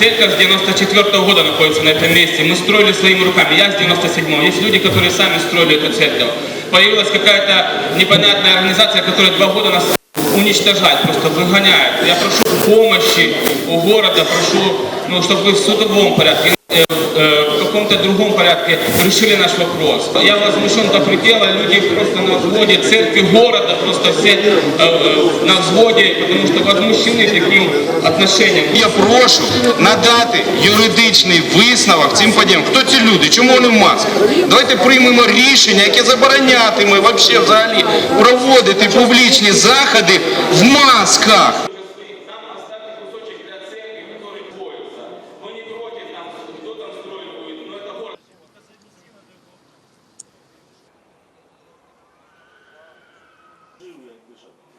Церковь с 94 года находится на этом месте. Мы строили своими руками. Я с 97 Есть люди, которые сами строили эту церковь. Появилась какая-то непонятная организация, которая два года нас уничтожает, просто выгоняет. Я прошу помощи у города, прошу, ну, чтобы вы в судовом порядке, э, э, в каком-то другом порядке решили наш вопрос. Я возмущен до предела, люди просто на взводе, церкви города просто все э, э, на взводе, потому что возмущены таким отношением. Я прошу надати юридичний висновок цим подіям. Хто ці люди? Чому вони в масках? Давайте приймемо рішення, яке заборонятиме вообще взагалі проводити публічні заходи в масках. nosotros.